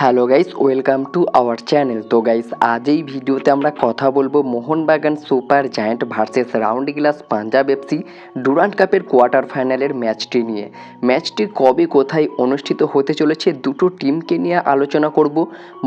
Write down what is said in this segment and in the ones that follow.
Hello guys welcome to our channel তো guys আজ এই ভিডিওতে আমরা কথা বলব Mohun Bagan super giant versus round glass Punjab FC Durand কাপের কোয়ার্টার ফাইনালের ম্যাচটি নিয়ে। ম্যাচটি কবে কোথায় অনুষ্ঠিত হতে চলেছে দুটো টিমকে নিয়ে আলোচনা করব।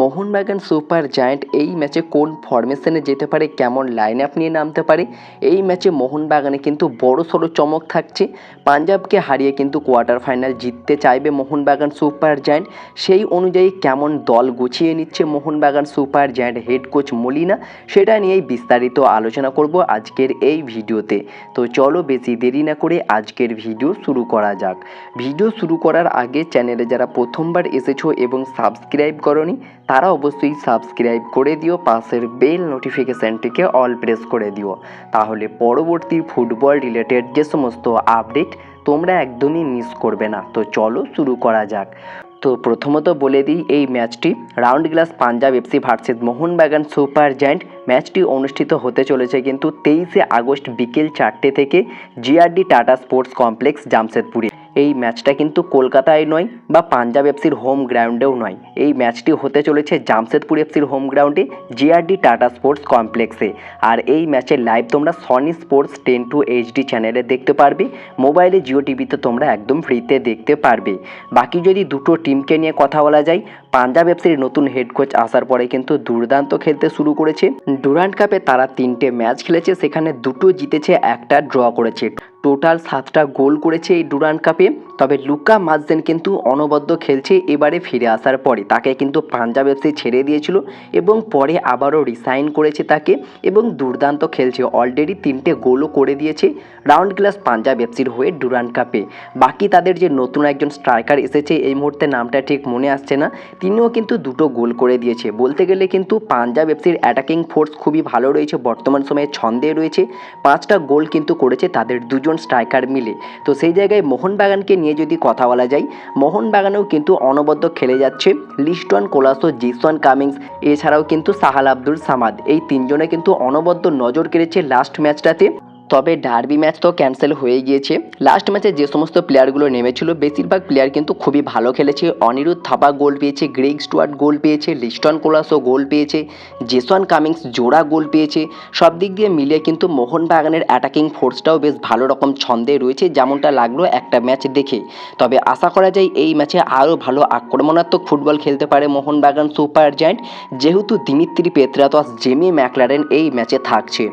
মোহনবাগান সুপার জায়ান্ট এই ম্যাচে কোন ফরমেশনে যেতে পারে, কেমন লাইন আপ নিয়ে নামতে পারে, এই ম্যাচে মোহনবাগানে কিন্তু বড় সড়ো চমক থাকছে। পাঞ্জাবকে হারিয়ে কিন্তু কোয়ার্টার ফাইনাল জিততে চাইবে মোহনবাগান সুপার জায়ান্ট। সেই অনুযায়ী কেমন দল গুছিয়ে নিচ্ছে Mohun Bagan super giant head coach Molina, সেটা নিয়েই বিস্তারিত আলোচনা করব আজকের এই ভিডিওতে। তো চলো বেশি দেরি না করে আজকের ভিডিও শুরু করা যাক। ভিডিও শুরু করার আগে চ্যানেলে যারা প্রথমবার এসেছ এবং সাবস্ক্রাইব করনি, তারা অবশ্যই সাবস্ক্রাইব করে দিও, পাশের বেল নোটিফিকেশানটিকে অল প্রেস করে দিও। তাহলে পরবর্তী ফুটবল রিলেটেড যে সমস্ত আপডেট তোমরা একদমই মিস করবে না। তো চলো শুরু করা যাক। তো প্রথমত বলে দিই এই ম্যাচটি। Round glass Punjab FC versus Mohun Bagan super giant. ম্যাচটি অনুষ্ঠিত হতে চলেছে কিন্তু তেইশে আগস্ট বিকেল চারটে থেকে জিআরডি টাটা স্পোর্টস কমপ্লেক্স জামশেদপুরে। এই ম্যাচটা কিন্তু কলকাতায় নয় বা পাঞ্জাব এফসির হোম গ্রাউন্ডেও নয়। এই ম্যাচটি হতে চলেছে জামশেদপুর এফসির হোম গ্রাউন্ডে, জিআরডি টাটা স্পোর্টস কমপ্লেক্সে। আর এই ম্যাচের লাইভ তোমরা Sony sports ten two HD চ্যানেলে দেখতে পারবে। মোবাইলে জিও টিভিতে তোমরা একদম ফ্রিতে দেখতে পারবে। বাকি যদি দুটো টিমকে নিয়ে কথা বলা যায়, পাঞ্জাব এফসির নতুন হেড কোচ আসার পরে কিন্তু দুর্দান্ত খেলতে শুরু করেছে। ডুরান্ট কাপে তারা তিনটে ম্যাচ খেলেছে, সেখানে দুটো জিতেছে, একটা ড্র করেছে। টোটাল সাতটা গোল করেছে এই ডুরান্ট কাপে। তবে লুকা মাজদেন কিন্তু অনবদ্য খেলছে এবারে ফিরে আসার পরে। তাকে কিন্তু পাঞ্জাব এফসি ছেড়ে দিয়েছিল এবং পরে আবারও রিসাইন করেছে তাকে এবং দুর্দান্ত খেলছে। অলরেডি তিনটে গোলও করে দিয়েছে রাউন্ড গ্লাস পাঞ্জাব এফসির হয়ে ডুরান্ড কাপে। বাকি তাদের যে নতুন একজন স্ট্রাইকার এসেছে, এই মুহূর্তে নামটা ঠিক মনে আসছে না। তিনিও কিন্তু দুটো গোল করে দিয়েছে। বলতে গেলে কিন্তু পাঞ্জাব এফসির অ্যাটাকিং ফোর্স খুবই ভালো রয়েছে, বর্তমান সময়ে ছন্দে রয়েছে। পাঁচটা গোল কিন্তু করেছে তাদের দুজন স্ট্রাইকার মিলে। তো সেই জায়গায় মোহনবাগানকে নিয়ে যদি কথা বলা যায়, মোহনবাগানেও কিন্তু অনবদ্য খেলে যাচ্ছে লিস্টন কোলাসো জিসন কামিংস, এছাড়াও কিন্তু সাহাল আব্দুল সামাদ। এই তিনজনে কিন্তু অনবদ্য নজর কেড়েছে লাস্ট ম্যাচটাতে তবে ডার্বি ম্যাচ তো ক্যান্সেল হয়ে গিয়েছে। লাস্ট ম্যাচে যে সমস্ত প্লেয়ারগুলো নেমেছিল, বেশিরভাগ প্লেয়ার কিন্তু খুবই ভালো খেলেছে। অনিরুদ্ধ থাপা গোল পেয়েছে গ্রেগ স্টুয়ার্ট গোল পেয়েছে লিস্টন কোলাসও গোল পেয়েছে জেসন কামিংস জোড়া গোল পেয়েছে। সব দিক দিয়ে মিলিয়ে কিন্তু মোহনবাগানের অ্যাটাকিং ফোর্সটাও বেশ ভালো রকম ছন্দে রয়েছে, যেমনটা লাগল একটা ম্যাচ দেখে। তবে আশা করা যায় এই ম্যাচে আরও ভালো আক্রমণাত্মক ফুটবল খেলতে পারে মোহনবাগান সুপার জায়ান্ট। যেহেতু দিমিত্রি পেত্রাতস জেমি ম্যাকলারেন এই ম্যাচে থাকছে।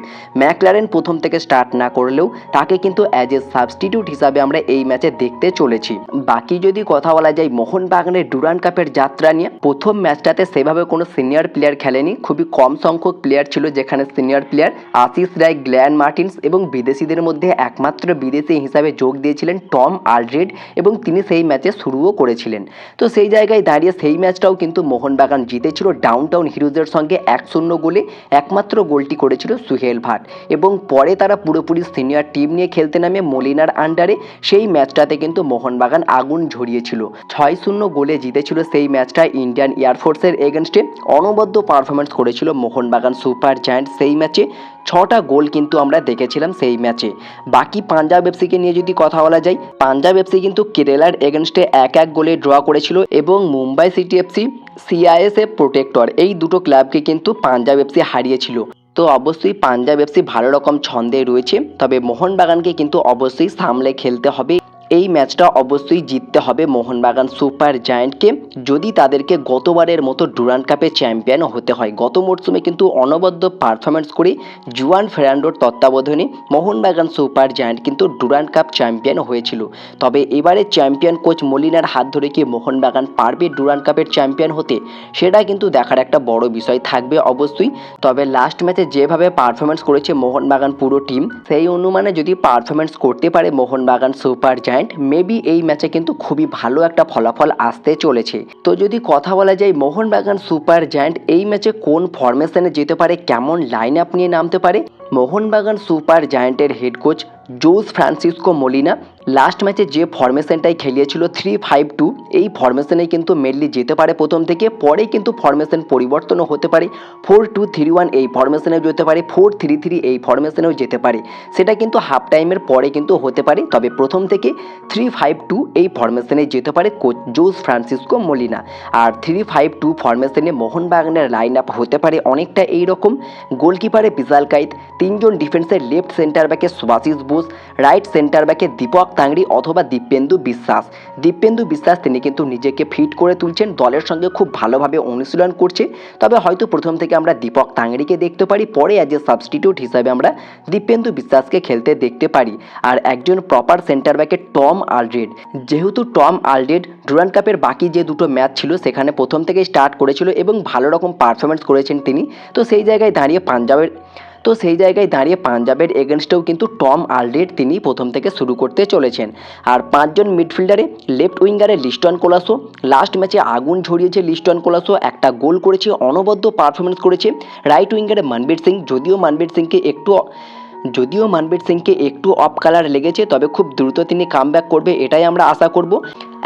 ম্যাকলারেন প্রথম থেকে স্টার্ট না করলেও তাকে কিন্তু অ্যাজ এ সাবস্টিটিউট হিসাবে আমরা এই ম্যাচে দেখতে চলেছি। বাকি যদি কথা বলা যায় মোহনবাগানের ডুরান কাপের যাত্রা নিয়ে, প্রথম ম্যাচটাতে সেভাবে কোনো সিনিয়র প্লেয়ার খেলেনি। খুবই কম সংখ্যক প্লেয়ার ছিল যেখানে সিনিয়র প্লেয়ার আশিস রায়, গ্ল্যান মার্টিন্স এবং বিদেশিদের মধ্যে একমাত্র বিদেশি হিসাবে যোগ দিয়েছিলেন টম আলড্রেড এবং তিনি সেই ম্যাচে শুরুও করেছিলেন। তো সেই জায়গায় দাঁড়িয়ে সেই ম্যাচটাও কিন্তু মোহনবাগান জিতেছিল। ডাউন টাউন হিরোজের সঙ্গে এক শূন্য গোলে একমাত্র গোলটি করেছিল সুহেল ভাট এবং পরে তারা পুরোপুরি সিনিয়র টিম নিয়ে খেলতে নামে মলিনার আন্ডারে, সেই ম্যাচটাতে কিন্তু মোহনবাগান আগুন ঝরিয়েছিল। ছয় শূন্য গোলে জিতেছিল সেই ম্যাচটা ইন্ডিয়ান এয়ারফোর্সের এগেনস্টে অনবদ্য পারফরমেন্স করেছিল মোহনবাগান সুপার জায়ান্ট সেই ম্যাচে। ছটা গোল কিন্তু আমরা দেখেছিলাম সেই ম্যাচে। বাকি পাঞ্জাব এফসিকে নিয়ে যদি কথা বলা যায়, পাঞ্জাব এফসি কিন্তু কেরালার এগেনস্টে এক এক গোলে ড্র করেছিল এবং Mumbai city FC, CISF protector এই দুটো ক্লাবকে কিন্তু পাঞ্জাব এফসি হারিয়েছিল। তো অবশ্যই পাঞ্জাব এফসি ভালো রকম ছন্দে রয়েছে। তবে মোহনবাগানকে কিন্তু অবশ্যই সামলে খেলতে হবে। এই ম্যাচটা অবশ্যই জিততে হবে মোহনবাগান সুপার জায়ান্টকে। যদি তাদেরকে গতবারের মতো ডুরান্ট কাপে চ্যাম্পিয়ন হতে হয়, গত মরশুমে কিন্তু অনবদ্য পারফরমেন্স করে জুয়ান ফেরান্ডোর তত্ত্বাবধানে মোহনবাগান সুপার জায়ান্ট কিন্তু ডুরান্ট কাপ চ্যাম্পিয়ন হয়েছিল। তবে এবারে চ্যাম্পিয়ন কোচ মলিনার হাত ধরে কি মোহনবাগান পারবে ডুরান্ট কাপের চ্যাম্পিয়ন হতে, সেটা কিন্তু দেখার একটা বড় বিষয় থাকবে অবশ্যই। তবে লাস্ট ম্যাচে যেভাবে পারফরমেন্স করেছে মোহনবাগান পুরো টিম সেই অনুমানে যদি পারফরমেন্স করতে পারে মোহনবাগান সুপার জায়ান্ট মেবি এই ম্যাচে কিন্তু খুবই ভালো একটা ফলাফল আসতে চলেছে। তো যদি কথা বলা যায় মোহনবাগান সুপার জায়ান্ট, এই ম্যাচে কোন ফরমেশনে যেতে পারে, কেমন লাইন আপ নিয়ে নামতে পারে? Mohun Bagan super জায়ান্টের head coach Jose Francisco Molina last ম্যাচে যে ফরমেশনটাই খেলিয়েছিল থ্রি ফাইভ টু এই ফরমেশনেই কিন্তু মেনলি যেতে পারে প্রথম থেকে, পরে কিন্তু ফরমেশন পরিবর্তনও হতে পারে। ফোর টু থ্রি ওয়ান এই ফরমেশনেও যেতে পারে ফোর থ্রি থ্রি এই ফরমেশনেও যেতে পারে। সেটা কিন্তু হাফ টাইমের পরে কিন্তু হতে পারে, তবে প্রথম থেকে থ্রি ফাইভ টু এই ফরমেশনে যেতে পারে কোচ জোস ফ্রান্সিসকো মলিনা। আর থ্রি ফাইভ টু ফরমেশনে মোহনবাগানের লাইন আপ হতে পারে অনেকটা এইরকম। গোলকিপারে বিশাল কাইত তিনজন ডিফেন্সের লেফট সেন্টার ব্যাকে সুভাশিস বোস রাইট সেন্টার ব্যাকে দীপক তাংড়ি অথবা দীপেন্দু বিশ্বাস। দীপেন্দু বিশ্বাস তিনি কিন্তু নিজেকে ফিট করে তুলছেন, দলের সঙ্গে খুব ভালোভাবে অনুশীলন করছে। তবে হয়তো প্রথম থেকে আমরা দীপক তাংড়িকে দেখতে পারি, পরে অ্যাজ এ সাবস্টিটিউট হিসাবে আমরা দীপেন্দু বিশ্বাসকে খেলতে দেখতে পারি। আর একজন প্রপার সেন্টার ব্যাকে টম আলড্রেড। যেহেতু টম আলড্রেড ডুরান্ড কাপের বাকি যে দুটো ম্যাচ ছিল, সেখানে প্রথম থেকে স্টার্ট করেছিল এবং ভালো রকম পারফরমেন্স করেছেন তিনি। তো সেই জায়গায় দাঁড়িয়ে পাঞ্জাবের তো সেই জায়গায় দাঁড়িয়ে পাঞ্জাবের এগেনস্টেও কিন্তু টম আলডেড তিনি প্রথম থেকে শুরু করতে চলেছেন। আর পাঁচজন মিডফিল্ডারে লেফট উইঙ্গারে লিস্টন কোলাসো, লাস্ট ম্যাচে আগুন ঝরিয়েছে লিস্টন কোলাসো, একটা গোল করেছে, অনবদ্য পারফরমেন্স করেছে রাইট উইঙ্গারে মনবীর সিং। যদিও মনবীর সিংকে একটু যদিও মানবীর সিংকে একটু অফ কালার লেগেছে, তবে খুব দ্রুত তিনি কাম করবে এটাই আমরা আশা করব।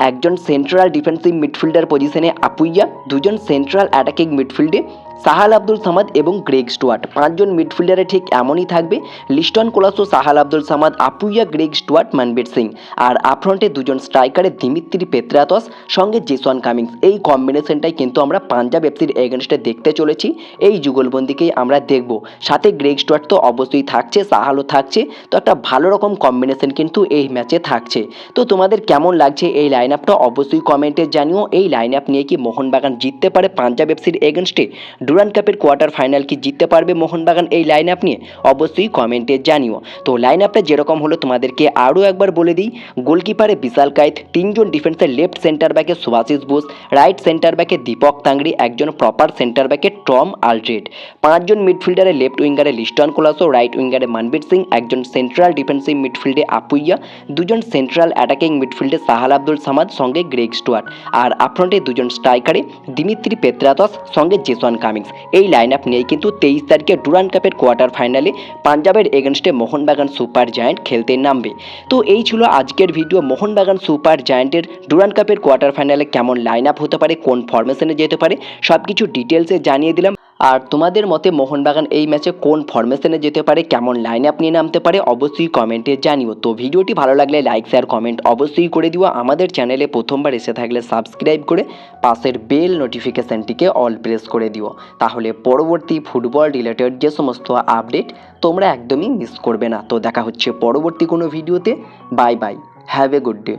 একজন সেন্ট্রাল ডিফেন্সিভ মিডফিল্ডার পজিশনে আপুইয়া, দুজন সেন্ট্রাল অ্যাটাকিং মিডফিল্ডে সাহাল আব্দুল সামাদ এবং গ্রেগ স্টুয়ার্ট। পাঁচজন মিডফিল্ডারে ঠিক এমনই থাকবে। Liston Colaco, Sahal Abdul Samad, Apuia, Greg Stewart, Manvir Singh. আর আপফ্রন্টে দুজন স্ট্রাইকারে দিমিত্রি পেত্রাতস, সঙ্গে জেসন কামিংস। এই কম্বিনেশনটাই কিন্তু আমরা পাঞ্জাব এফসির এগেনস্টে দেখতে চলেছি। এই যুগলবন্দিকেই আমরা দেখব। সাথে গ্রেগ স্টুয়ার্ট তো অবশ্যই থাকছে, সাহালও থাকছে। তো একটা ভালো রকম কম্বিনেশন কিন্তু এই ম্যাচে থাকছে। তো তোমাদের কেমন লাগছে এই লাইন আপটা অবশ্যই কমেন্টে জানিও। এই লাইন আপ নিয়ে কি মোহনবাগান জিততে পারে পাঞ্জাব এফসির এগেনস্টে? ডুরান্ড কাপের কোয়ার্টার ফাইনাল কি জিততে পারবে মোহনবাগান এই লাইন আপ নিয়ে অবশ্যই কমেন্টে জানিও। তো লাইন আপটা যেরকম হলো তোমাদেরকে আরও একবার বলে দিই, গোলকিপারে বিশাল কায়েত তিনজন ডিফেন্সের লেফট সেন্টার ব্যাকে সুভাশিস বোস রাইট সেন্টার ব্যাকে দীপক তাংড়ি, একজন প্রপার সেন্টার ব্যাকে টম আলড্রেড পাঁচজন মিডফিল্ডারে লেফট উইঙ্গারে লিস্টন কোলাসো রাইট উইঙ্গারে মানবীর সিং, একজন সেন্ট্রাল ডিফেন্সিভ মিডফিল্ডে আপুইয়া, দুজন সেন্ট্রাল অ্যাটাকিং মিডফিল্ডে সাহাল আব্দুল সামাদ, সঙ্গে গ্রেগ স্টুয়ার্ট। আর আপফ্রন্টে দুজন স্ট্রাইকারে দিমিত্রি পেত্রাতস, সঙ্গে জেসন কামিংস এই লাইন আপ নিয়েই কিন্তু তেইশ তারিখে ডুরান কাপের কোয়ার্টার ফাইনালে পাঞ্জাবের এগেনস্টে মোহনবাগান সুপার জায়েন্ট খেলতে নামবে। তো এই ছিল আজকের ভিডিও মোহনবাগান সুপার জায়েন্টের ডুরান কাপের কোয়ার্টার ফাইনালে কেমন লাইন আপ হতে পারে, কোন ফরমেশনে যেতে পারে সব কিছু ডিটেলসে জানিয়ে দিলাম। আর তোমাদের মতে মোহনবাগান এই ম্যাচে কোন ফরমেশনে যেতে পারে? কেমন লাইন আপ নিয়ে নামতে পারে? অবশ্যই কমেন্টে জানিও। তো ভিডিওটি ভালো লাগলে লাইক শেয়ার কমেন্ট অবশ্যই করে দিও। আমাদের চ্যানেলে প্রথমবার এসে থাকলে সাবস্ক্রাইব করে পাশের বেল নোটিফিকেশানটিকে অল প্রেস করে দিও। তাহলে পরবর্তী ফুটবল রিলেটেড যে সমস্ত আপডেট তোমরা একদমই মিস করবে না। তো দেখা হচ্ছে পরবর্তী কোনো ভিডিওতে bye bye have a good day